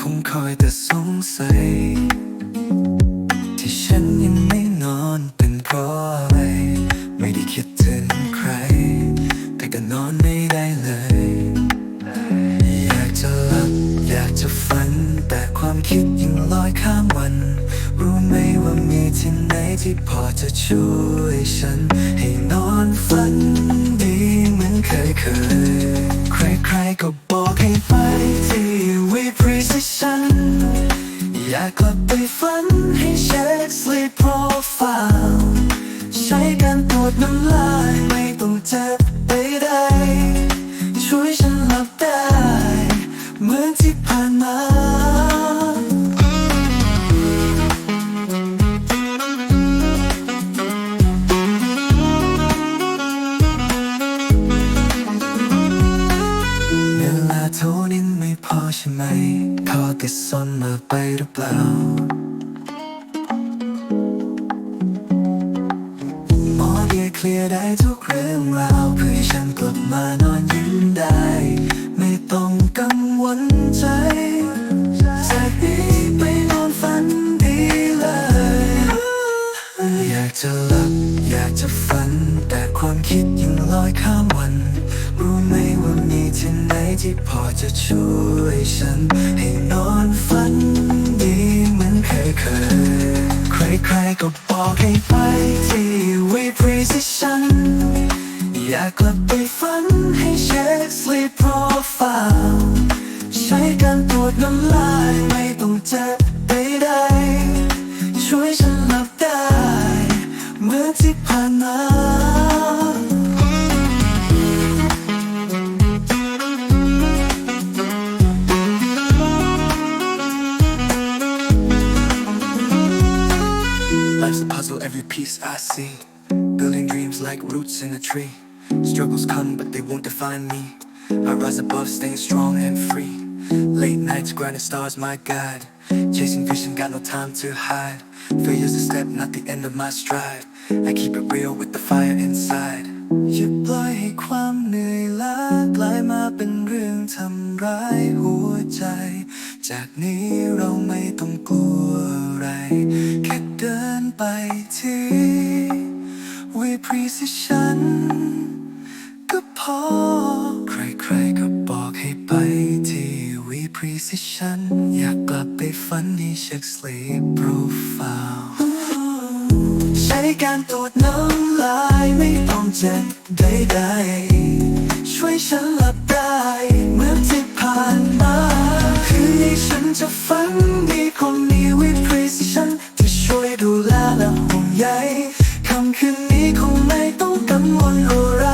คงคอยแต่สงสัย ที่ฉันยังไม่นอนเป็นเพราะอะไร ไม่ได้คิดถึงใคร แต่ก็นอนไม่ได้เลย อยากจะหลับอยากจะฝัน แต่ความคิดยังลอยข้ามวัน รู้ไหมว่ามีที่ไหนที่พอจะช่วยฉัน ให้นอนฝันดีเหมือนเคยเคยใครๆก็ อยากกลับไปฝันให้เช็ค sleep profile ใช้การตรวจน้ำลายไม่ต้องเจ็บใดๆช่วยฉันหลับได้ เหมือนที่ผ่านมาเวลาเท่านี้ไม่พอใช่ไหม ขอติดซนมาไปหรือเปล่า หมอเดียเคลียร์ได้ทุกเรื่องราวเพื่อให้ฉันกลับมา ที่พอจะช่วยฉัน ให้นอนฝันดีเหมือนเคยเคยใครๆก็บอกให้ไปที่ We Precision อยากกลับไปฝันให้เช็ค sleep profile ใช้การตรวจน้ำลายไม่ต้องเจ็บ puzzle, every piece I see. Building dreams like roots in a tree. Struggles come, but they won't define me. I rise above, staying strong and free. Late nights, grinding stars, my guide. Chasing vision, got no time to hide. Failure's a step, not the end of my stride. I keep it real with the fire inside. อย่าปล่อยให้ความเหนื่อยล้ากลายมาเป็นเรื่องทำร้ายหัวใจ จากนี้เราไม่ต้องกลัวอะไรแค่ ไปที่ We Precision ก็พอ ใครๆก็บอกให้ไปที่ We Precision อยากกลับไปฝันให้เช็ค sleep profile ใช้การตรวจน้ำลายไม่ต้องเจ็บใดๆช่วยฉันหลับได้เหมือนที่ผ่านมา คืนนี้ฉันจะฝันดีคงมี นี้คงไม่ต้องกังวลอะไร